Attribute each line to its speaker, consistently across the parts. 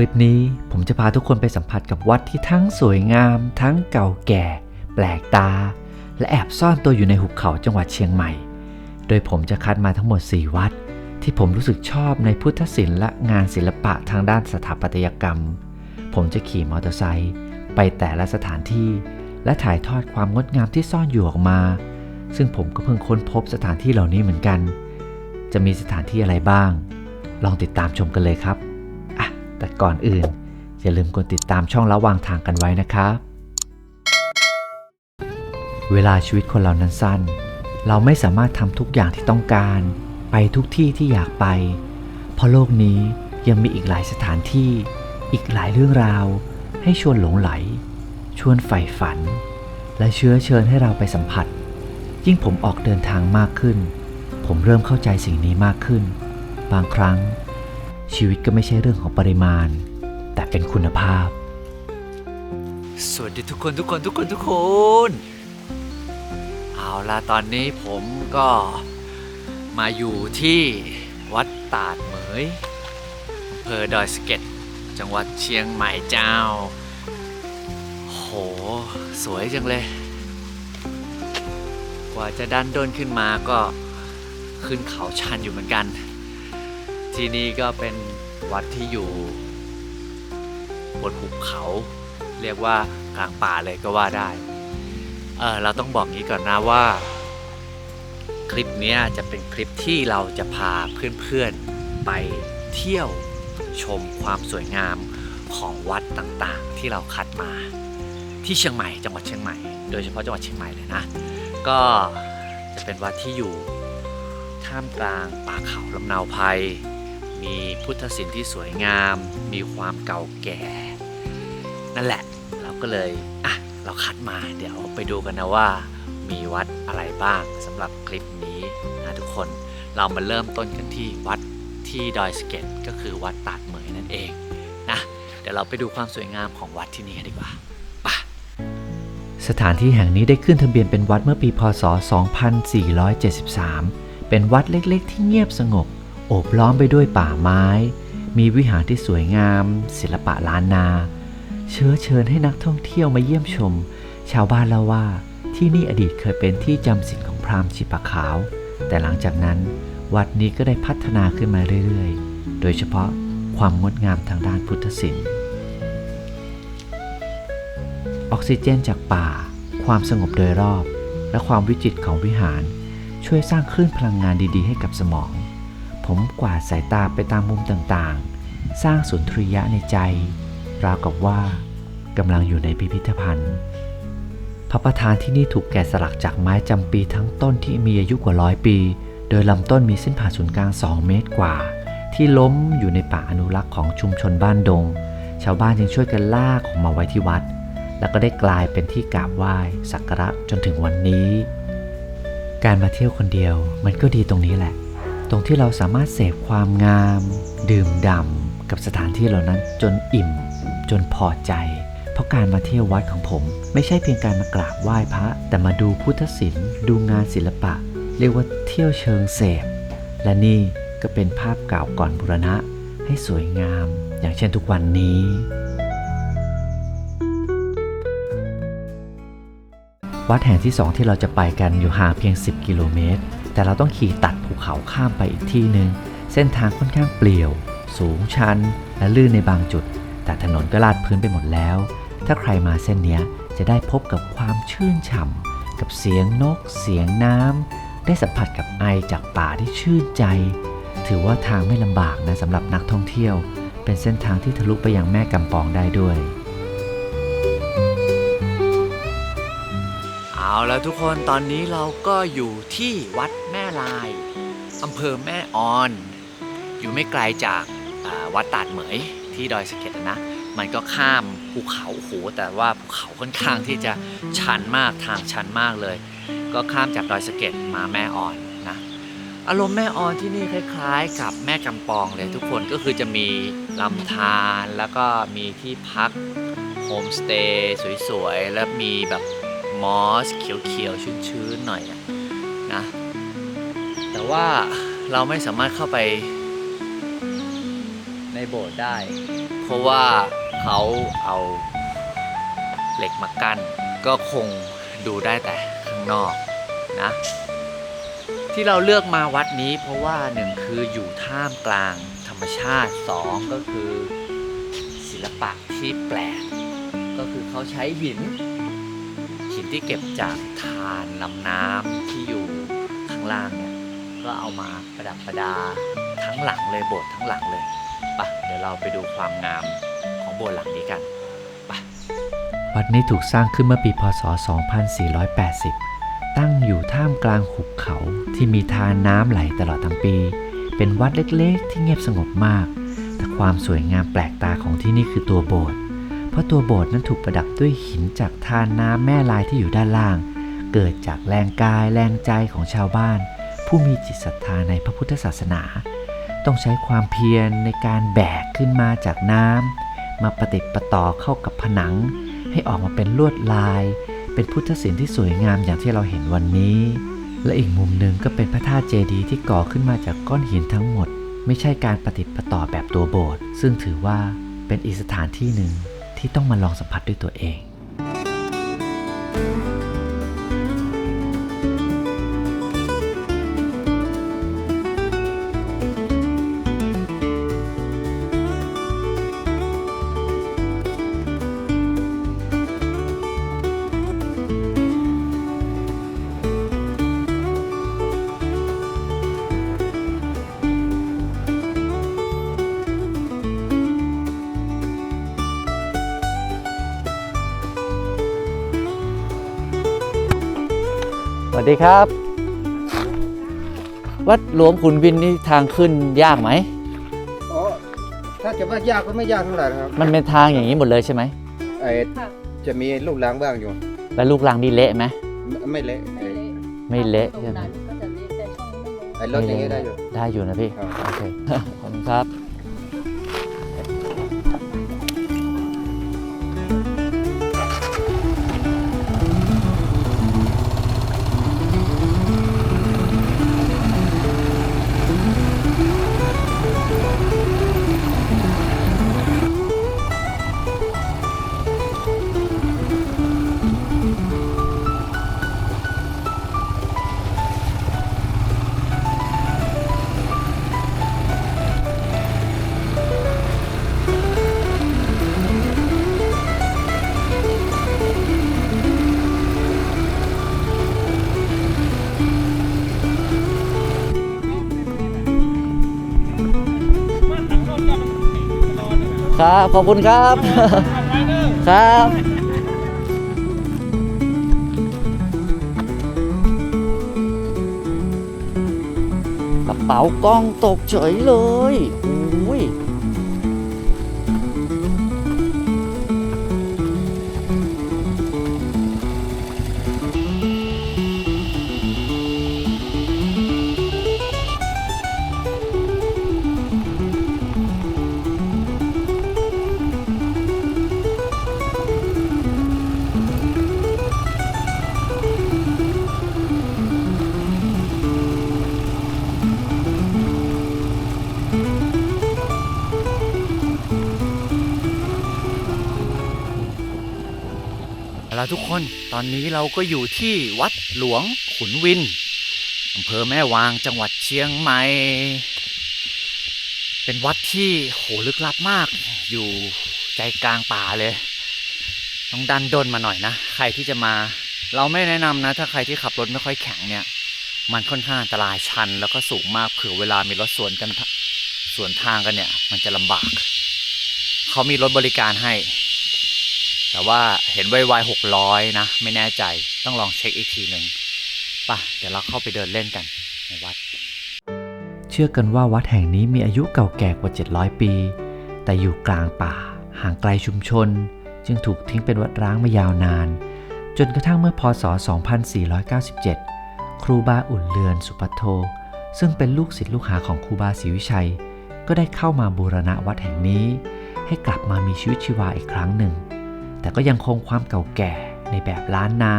Speaker 1: ลิปนี้ผมจะพาทุกคนไปสัมผัสกับวัดที่ทั้งสวยงาม ทั้งเก่าแก่ แปลกตา และแอบซ่อนตัวอยู่ในหุบเขาจังหวัดเชียงใหม่ โดยผมจะคัดมาทั้งหมด 4 วัด ที่ผมรู้สึกชอบในพุทธศิลป์และงานศิลปะทางด้านสถาปัตยกรรม ผมจะขี่มอเตอร์ไซค์ไปแต่ละสถานที่ และถ่ายทอดความงดงามที่ซ่อนอยู่ออกมา ซึ่งผมก็เพิ่งค้นพบสถานที่เหล่านี้เหมือนกัน จะมีสถานที่อะไรบ้าง ลองติดตามชมกันเลยครับ แต่ก่อนอื่น อย่าลืมกดติดตามช่องระหว่างทางกันไว้นะครับ เวลาชีวิตคนเรานั้นสั้น เราไม่สามารถทำทุกอย่างที่ต้องการ ไปทุกที่ที่อยากไป เพราะโลกนี้ยังมีอีกหลายสถานที่ อีกหลายเรื่องราว ให้ชวนหลงไหล ชวนใฝ่ฝัน และเชื้อเชิญให้เราไปสัมผัส ยิ่งผมออกเดินทางมากขึ้น ผมเริ่มเข้าใจสิ่งนี้มากขึ้น บางครั้ง ชีวิตก็ไม่ใช่เรื่องของปริมาณ แต่เป็นคุณภาพ สวัสดีทุกคนทุกคนทุกคนทุกคน เอาล่ะตอนนี้ผมก็มาอยู่ที่วัดตาดเหมยอำเภอดอยสะเก็ดจังหวัดเชียงใหม่เจ้า โห สวยจังเลย กว่าจะดันด้นขึ้นมาก็ขึ้นเขาชันอยู่เหมือนกัน ที่นี่ก็เป็นวัดที่อยู่ บนหุบเขา เรียกว่ากลางป่าเลยก็ว่าได้ เออเราต้องบอกงี้ก่อนนะว่า คลิปนี้จะเป็นคลิปที่เราจะพาเพื่อนๆไปเที่ยวชมความสวยงามของวัดต่างๆ ที่เราคัดมา ที่เชียงใหม่จังหวัดเชียงใหม่ โดยเฉพาะจังหวัดเชียงใหม่เลยนะ ก็จะเป็นวัดที่อยู่ท่ามกลางป่าเขาลำเนาภัย มีพุทธศิลป์ที่สวยงาม มีความเก่าแก่ นั่นแหละเราก็เลยอะเราคัดมาเดี๋ยวไปดูกันนะว่า มีวัดอะไรบ้างสำหรับคลิปนี้นะทุกคนเรามาเริ่มต้นกันที่วัดที่ดอยสเก็ตก็คือวัดตาดเหมยนั่นเองนะเดี๋ยวเราไปดูความสวยงามของวัดที่นี่กันดีกว่าไปสถานที่แห่งนี้ได้ขึ้นทะเบียนเป็นวัดเมื่อปีพศ 2473 เป็นวัดเล็กๆ ที่เงียบสงบ โอบล้อมไปด้วยป่าไม้ มีวิหารที่สวยงาม ศิลปะล้านนา เชื้อเชิญให้นักท่องเที่ยวมาเยี่ยมชม ชาวบ้านเล่าว่าที่นี่อดีตเคยเป็นที่จำศีลของพราหมณ์ชิปะขาว แต่หลังจากนั้น วัดนี้ก็ได้พัฒนาขึ้นมาเรื่อยๆ โดยเฉพาะความงดงามทางด้านพุทธศิลป์ ออกซิเจนจากป่า ความสงบโดยรอบ และความวิจิตรของวิหาร ช่วยสร้างคลื่นพลังงานดีๆ ให้กับสมอง ผมกวาดสายตาไปตามมุมต่างๆ สร้างสุนทรียะในใจ ราวกับว่ากำลังอยู่ในพิพิธภัณฑ์ พระประธานที่นี่ถูกแกะสลักจากไม้จำปีทั้งต้นที่มีอายุกว่าร้อยปี โดยลำต้นมีเส้นผ่าศูนย์กลาง 2 เมตรกว่า ที่ล้มอยู่ในป่าอนุรักษ์ของชุมชนบ้านดง ชาวบ้านจึงช่วยกันลากออกมาไว้ที่วัด แล้วก็ได้กลายเป็นที่กราบไหว้สักการะจนถึงวันนี้ การมาเที่ยวคนเดียวมันก็ดีตรงนี้แหละ ตรงที่เราสามารถเสพความงาม ดื่มด่ำกับสถานที่เหล่านั้นจนอิ่ม จนพอใจ เพราะการมาเที่ยววัดของผม ไม่ใช่เพียงการมากราบไหว้พระ แต่มาดูพุทธศิลป์ดูงานศิลปะ เรียกว่าเที่ยวเชิงเสพ และนี่ก็เป็นภาพเก่าก่อนบูรณะ ให้สวยงาม อย่างเช่นทุกวันนี้วัดแห่งที่สองที่เราจะไปกันอยู่ห่างเพียง 10 กิโลเมตร แต่เราต้องขี่ตัดภูเขาข้ามไปอีกที่หนึ่งเส้นทางค่อนข้างเปลี่ยว สูงชัน และลื่นในบางจุด แต่ถนนก็ลาดพื้นไปหมดแล้ว ถ้าใครมาเส้นนี้จะได้พบกับความชื่นฉ่ำกับเสียงนก เสียงน้ำได้สัมผัสกับไอจากป่าที่ชื่นใจ ถือว่าทางไม่ลำบากนะสำหรับนักท่องเที่ยว เป็นเส้นทางที่ทะลุไปยังแม่กำปองได้ด้วย เอาแล้วทุกคนตอนนี้เราก็อยู่ที่วัดแม่ลายอำเภอแม่ออน อยู่ไม่ไกลจากวัดตาดเหมยที่ดอยสะเก็ดนะ มันก็ข้ามภูเขาโอ้โหแต่ว่าภูเขาค่อนข้างที่จะชันมากทางชันมากเลย ก็ข้ามจากดอยสะเก็ดมาแม่ออนนะอารมณ์แม่ออนที่นี่คล้ายๆ กับแม่กำปองเลยทุกคนก็คือจะมีลำธารแล้วก็มีที่พักโฮมสเตย์สวยๆ แล้วมีแบบ มอสเขียวๆชื้นๆหน่อยนะ แต่ว่าเราไม่สามารถเข้าไป ในโบสถ์ได้ เพราะว่าเขาเอาเหล็กมากั้น ก็คงดูได้แต่ข้างนอกนะ ที่เราเลือกมาวัดนี้เพราะว่าหนึ่งคืออยู่ท่ามกลางธรรมชาติสองก็คือศิลปะที่แปลก ก็คือเขาใช้หิน ที่เก็บจากทานลำน้ำที่อยู่ข้างล่างเนี่ยก็เอามาประดับประดาทั้งหลังเลยโบสถ์ทั้งหลังเลยปะเดี๋ยวเราไปดูความงามของโบสถ์หลังนี้กันไป
Speaker 2: วัดนี้ถูกสร้างขึ้นเมื่อปีพศ 2480 ตั้งอยู่ท่ามกลางหุบเขาที่มีทานน้ำไหลตลอดทั้งปี เป็นวัดเล็กๆ ที่เงียบสงบมาก แต่ความสวยงามแปลกตาของที่นี่คือตัวโบสถ์ ราะตัวโบสถ์นั้นถูกประดับด้วยหินจากทานน้ำแม่ลายที่อยู่ด้านล่าง เกิดจากแรงกายแรงใจของชาวบ้าน ผู้มีจิตศรัทธาในพระพุทธศาสนา ต้องใช้ความเพียรในการแบกขึ้นมาจากน้ำมาประติดประต่อเข้ากับผนัง ให้ออกมาเป็นลวดลาย เป็นพุทธศิลป์ที่สวยงามอย่างที่เราเห็นวันนี้ และอีกมุมหนึ่งก็เป็นพระธาตุเจดีย์ที่ก่อขึ้นมาจากก้อนหินทั้งหมด ไม่ใช่การประติดประต่อแบบตัวโบสถ์ซึ่งถือว่าเป็นอีกสถานที่หนึ่ง ที่ต้องมาลองสัมผัสด้วยตัวเอง
Speaker 1: ดีครับ วัดหลวงขุนวินนี่ทางขึ้นยากไหม
Speaker 3: อ๋อถ้าจะว่ายากก็ไม่ยากเท่าไหร่นะครับ
Speaker 1: มันเป็นทางอย่างนี้หมดเลยใช่ไหม
Speaker 3: ไอ้จะมีลูกล้างบ้างอยู่
Speaker 1: แล้วลูกรังนี่เละไหม
Speaker 3: ไม่ไม่เละไอ้
Speaker 1: ไม่เละใช่ไหม
Speaker 4: ก็จะเละแต่ช่องนี้ไม่เละ
Speaker 3: ไอ้รถอย่างนี้ได้อยู่
Speaker 1: ได้อยู่นะพี่
Speaker 3: ครับ
Speaker 1: โอเคขอบคุณครับ ครับ ขอบคุณครับ ครับ กระเป๋ากล้องตกเฉยเลย ทุกคนตอนนี้เราก็อยู่ที่วัดหลวงขุนวินอำเภอแม่วางจังหวัดเชียงใหม่ เป็นวัดที่โหลึกลับมาก อยู่ใจกลางป่าเลยต้องดันดนมาหน่อยนะ ใครที่จะมา เราไม่แนะนำนะ ถ้าใครที่ขับรถไม่ค่อยแข็งเนี่ย มันค่อนข้างอันตรายชัน แล้วก็สูงมากเผื่อเวลามีรถสวนกันสวนทางกันเนี่ย มันจะลำบาก เขามีรถบริการให้ แต่ว่าเห็นไวๆหกร้อยนะ ไม่แน่ใจต้องลองเช็คอีกทีหนึ่งป่ะ เดี๋ยวเราเข้าไปเดินเล่นกันในวัด
Speaker 2: เชื่อกันว่าวัดแห่งนี้มีอายุเก่าแก่กว่า 700 ปี แต่อยู่กลางป่า ห่างไกลชุมชน จึงถูกทิ้งเป็นวัดร้างมายาวนาน จนกระทั่งเมื่อพศ 2497 ครูบาอุ่นเรือนสุปัโทซึ่งเป็นลูกศิษย์ลูกหาของครูบาศรีวิชัย ก็ได้เข้ามาบูรณะวัดแห่งนี้ ให้กลับมามีชีวิตชีวาอีกครั้งหนึ่ง แต่ก็ยังคงความเก่าแก่ในแบบล้านนา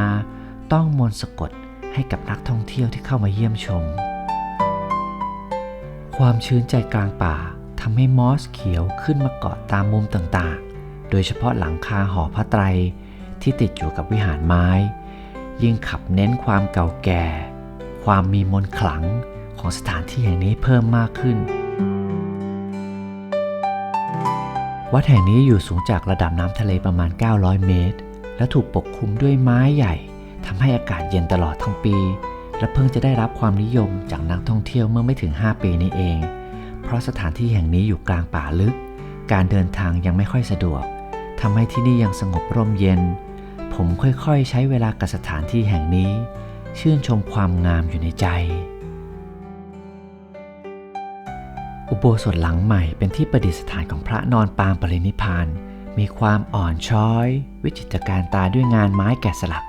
Speaker 2: ต้องมนต์สะกดให้กับนักท่องเที่ยวที่เข้ามาเยี่ยมชม ความชื้นใจกลางป่า
Speaker 1: ทำให้มอสเขียวขึ้นมาเกาะตามมุมต่างๆ โดยเฉพาะหลังคาหอพระไตรที่ติดอยู่กับวิหารไม้ ยิ่งขับเน้นความเก่าแก่ ความมีมนต์ขลังของสถานที่แห่งนี้เพิ่มมากขึ้น วัดแห่งนี้อยู่สูงจากระดับน้ำทะเลประมาณ 900 เมตร และถูกปกคลุมด้วยไม้ใหญ่ทำให้อากาศเย็นตลอดทั้งปี และเพิ่งจะได้รับความนิยมจากนักท่องเที่ยวเมื่อไม่ถึง 5 ปีนี้เอง เพราะสถานที่แห่งนี้อยู่กลางป่าลึก การเดินทางยังไม่ค่อยสะดวกทำให้ที่นี่ยังสงบร่มเย็น ผมค่อยๆ ใช้เวลากับสถานที่แห่งนี้ ชื่นชมความงามอยู่ในใจ โบสถหลังใหม่เป็นที่ประดิษฐานของพระนอนปางปรินิพพาน มีความอ่อนช้อย วิจิตรการตาด้วยงานไม้แกะสลัก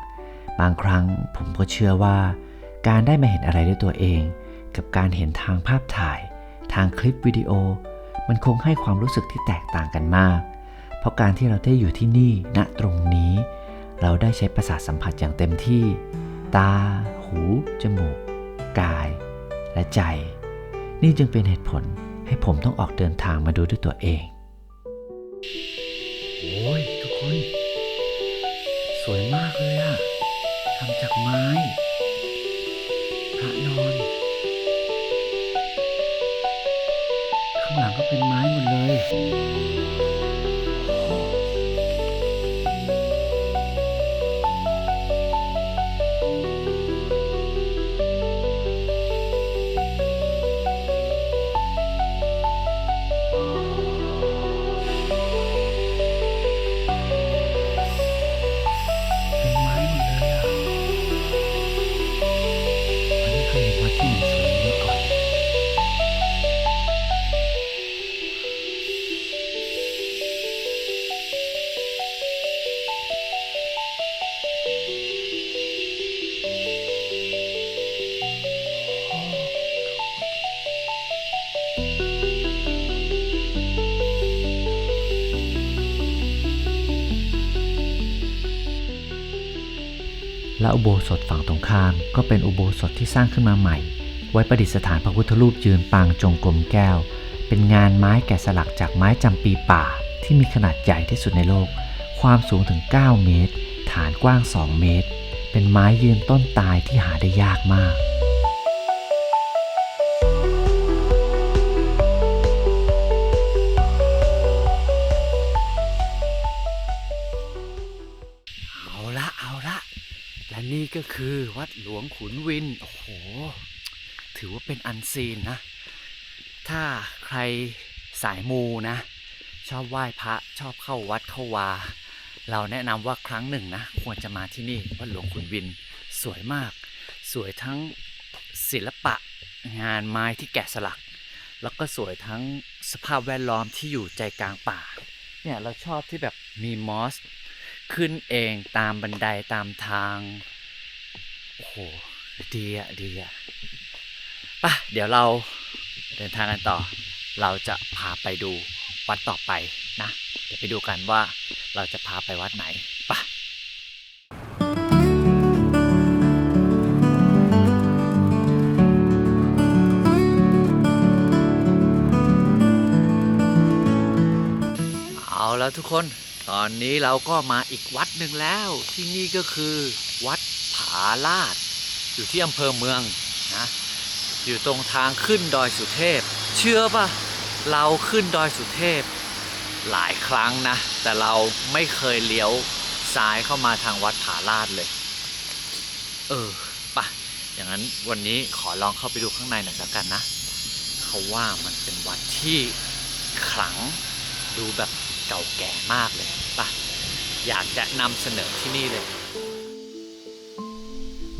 Speaker 1: บางครั้งผมก็เชื่อว่า การได้มาเห็นอะไรด้วยตัวเอง กับการเห็นทางภาพถ่าย ทางคลิปวิดีโอ มันคงให้ความรู้สึกที่แตกต่างกันมาก เพราะการที่เราได้อยู่ที่นี่ณตรงนี้ เราได้ใช้ประสาทสัมผัสอย่างเต็มที่ ตา หู จมูก กาย และใจ นี่จึงเป็นเหตุผล ให้ผมต้องออกเดินทางมาดูด้วยตัวเอง โอ้ยทุกคน สวยมากเลยอะทำจากไม้ พระนอน ข้างหลังก็เป็นไม้หมดเลย และอุโบสถฝั่งตรงข้าม ก็เป็นอุโบสถที่สร้างขึ้นมาใหม่ ไว้ประดิษฐานพระพุทธรูปยืนปางจงกรมแก้ว เป็นงานไม้แกะสลักจากไม้จำปีป่า ที่มีขนาดใหญ่ที่สุดในโลก ความสูงถึง 9 เมตร ฐานกว้าง 2 เมตร เป็นไม้ยืนต้นตายที่หาได้ยากมาก
Speaker 5: ก็คือวัดหลวงขุนวิน โอ้โห ถือว่าเป็นอันซีนนะ ถ้าใครสายมูนะ ชอบไหว้พระชอบเข้าวัดเข้าวา เราแนะนำว่าครั้งหนึ่งนะ ควรจะมาที่นี่วัดหลวงขุนวิน สวยมาก สวยทั้งศิลปะงานไม้ที่แกะสลัก แล้วก็สวยทั้งสภาพแวดล้อมที่อยู่ใจกลางป่า เนี่ยเราชอบที่แบบมีมอสขึ้นเองตามบันไดตามทาง โอ้โหดีอะดีอะป่ะเดี๋ยวเราเดินทางกันต่อ เราจะพาไปดูวัดต่อไปนะ เดี๋ยวไปดูกันว่าเราจะพาไปวัดไหนป่ะเอาแล้วทุกคน ตอนนี้เราก็มาอีกวัดหนึ่งแล้ว ที่นี่ก็คือวัดผาลาด อยู่ที่อำเภอเมืองนะอยู่ตรงทางขึ้นดอยสุเทพ เชื่อปะเราขึ้นดอยสุเทพ หลายครั้งนะ แต่เราไม่เคยเลี้ยวซ้ายเข้ามาทางวัดผาลาดเลย เออปะอย่างนั้นวันนี้ขอลองเข้าไปดูข้างในหน่อยแล้วกันนะเขาว่ามันเป็นวัดที่ขลังดูแบบเก่าแก่มากเลย ปะอยากจะนำเสนอที่นี่เลย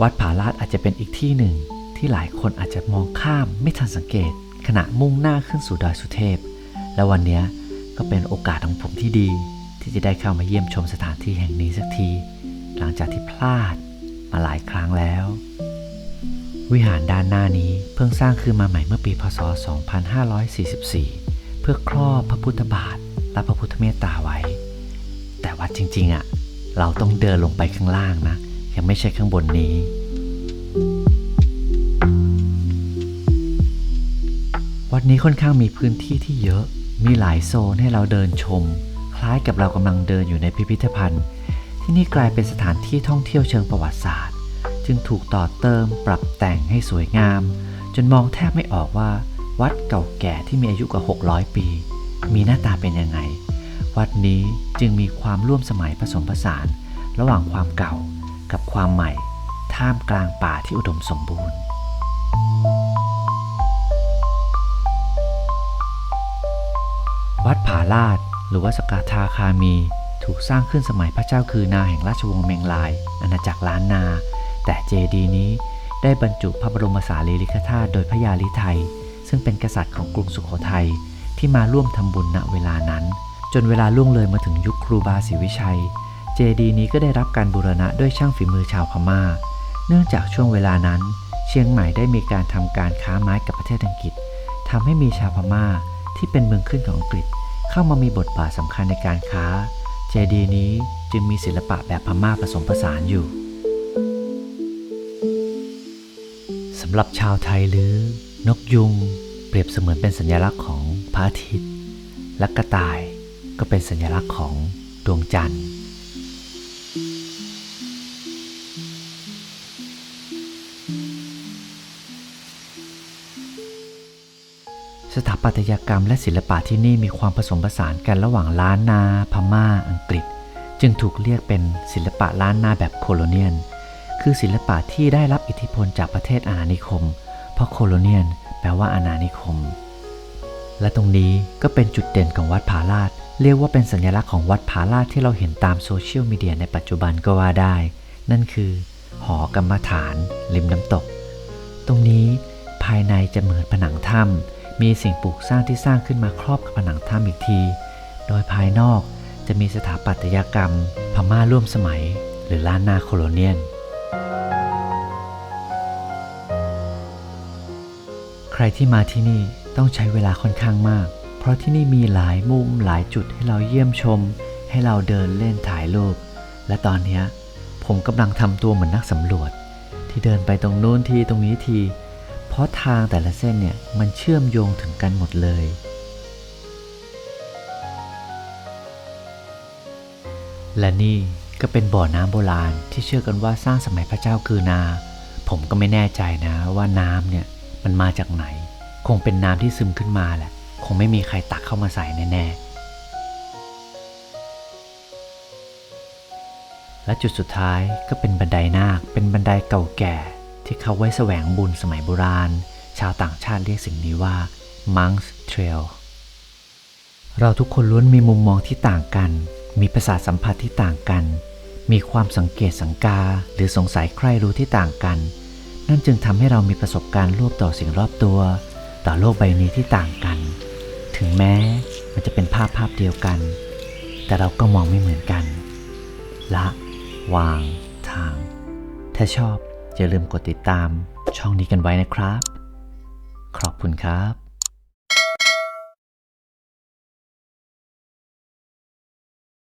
Speaker 1: วัดผาลาดอาจจะเป็นอีกที่หนึ่งที่หลายคนอาจจะมองข้ามไม่ทันสังเกต ขณะมุ่งหน้าขึ้นสู่ดอยสุเทพ และวันนี้ก็เป็นโอกาสของผมที่ดี ที่จะได้เข้ามาเยี่ยมชมสถานที่แห่งนี้สักที หลังจากที่พลาดมาหลายครั้งแล้ว วิหารด้านหน้านี้เพิ่งสร้างขึ้นมาใหม่เมื่อปีพศ 2544 เพื่อครอบพระพุทธบาทและพระพุทธเมตตาไว้ จริงๆอะ เราต้องเดินลงไปข้างล่างนะ ยังไม่ใช่ข้างบนนี้ วัดดนี้ค่อนข้างมีพื้นที่ที่เยอะ มีหลายโซนให้เราเดินชม คล้ายกับเรากำลังเดินอยู่ในพิพิธภัณฑ์ ที่นี่กลายเป็นสถานที่ท่องเที่ยวเชิงประวัติศาสตร์ จึงถูกต่อเติมปรับแต่งให้สวยงาม จนมองแทบไม่ออกว่า วัดเก่าแก่ที่มีอายุกว่า 600 ปี มีหน้าตาเป็นยังไง วัดนี้จึงมีความร่วมสมัยผสมผสาน ระหว่างความเก่ากับความใหม่ ท่ามกลางป่าที่อุดมสมบูรณ์ วัดผาลาดหรือว่าสกาทาคามี ถูกสร้างขึ้นสมัยพระเจ้าคือนาแห่งราชวงศ์เมงลาย อาณาจักรล้านนา แต่เจดีย์นี้ได้บรรจุพระบรมสารีริกธาตุโดยพระยาลิไทย ซึ่งเป็นกษัตริย์ของกรุงสุโขทัยที่มาร่วมทำบุญณเวลานั้น จนเวลาล่วงเลยมาถึงยุคครูบาศรีวิชัย เจดีย์นี้ก็ได้รับการบูรณะด้วยช่างฝีมือชาวพม่า เนื่องจากช่วงเวลานั้น เชียงใหม่ได้มีการทำการค้าไม้กับประเทศอังกฤษทำให้มีชาวพม่าที่เป็นเมืองขึ้นของอังกฤษ เข้ามามีบทบาทสำคัญในการค้า เจดีย์นี้จึงมีศิลปะแบบพม่าผสมผสานอยู่สำหรับชาวไทยหรือนกยุง เปรียบเสมือนเป็นสัญลักษณ์ของพระอาทิตย์และกระต่าย ก็เป็นสัญลักษณ์ของดวงจันทร์ สถาปัตยกรรมและศิลปะที่นี่มีความผสมผสานกันระหว่างล้านนา พม่า อังกฤษ จึงถูกเรียกเป็นศิลปะล้านนาแบบโคโลเนียน คือศิลปะที่ได้รับอิทธิพลจากประเทศอาณานิคม เพราะโคโลเนียน แปลว่าอาณานิคม และตรงนี้ก็เป็นจุดเด่นของวัดผาลาด เรียกว่าเป็นสัญลักษณ์ของวัดผาลาดที่เราเห็นตามโซเชียลมีเดียในปัจจุบันก็ว่าได้ นั่นคือ หอกรรมฐาน ริมน้ำตก ตรงนี้ภายในจะเหมือนผนังถ้ำมีสิ่งปลูกสร้างที่สร้างขึ้นมาครอบกับผนังถ้ำอีกที โดยภายนอกจะมีสถาปัตยกรรม พม่าร่วมสมัย หรือล้านนาโคโลเนียน ใครที่มาที่นี่ต้องใช้เวลาค่อนข้างมาก เพราะที่นี่มีหลายมุมหลายจุดให้เราเยี่ยมชม ให้เราเดินเล่นถ่ายรูป และตอนนี้ผมกำลังทำตัวเหมือนนักสำรวจ ที่เดินไปตรงนู้นทีตรงนี้ที เพราะทางแต่ละเส้นเนี่ยมันเชื่อมโยงถึงกันหมดเลยและนี่ก็เป็นบ่อน้ำโบราณที่เชื่อกันว่าสร้างสมัยพระเจ้าคือนา ผมก็ไม่แน่ใจนะว่าน้ำเนี่ยมันมาจากไหน คงเป็นน้ำที่ซึมขึ้นมาแหละ คงไม่มีใครตักเข้ามาใส่แน่ๆ และจุดสุดท้ายก็เป็นบันไดนาค เป็นบันไดเก่าแก่ ที่เขาไว้แสวงบุญสมัยโบราณ ชาวต่างชาติเรียกสิ่งนี้ว่า Monk's Trail เราทุกคนล้วนมีมุมมองที่ต่างกัน มีประสาทสัมผัสที่ต่างกัน มีความสังเกตสังกา หรือสงสัยใครรู้ที่ต่างกัน นั่นจึงทำให้เรามีประสบการณ์ร่วมต่อสิ่งรอบตัว ต่อโลกใบนี้ที่ต่างกัน ถึงแม้มันจะเป็นภาพภาพเดียวกัน แต่เราก็มองไม่เหมือนกัน ละ วาง ทาง ถ้าชอบอย่าลืมกดติดตามช่องนี้กันไว้นะครับ ขอบคุณครับ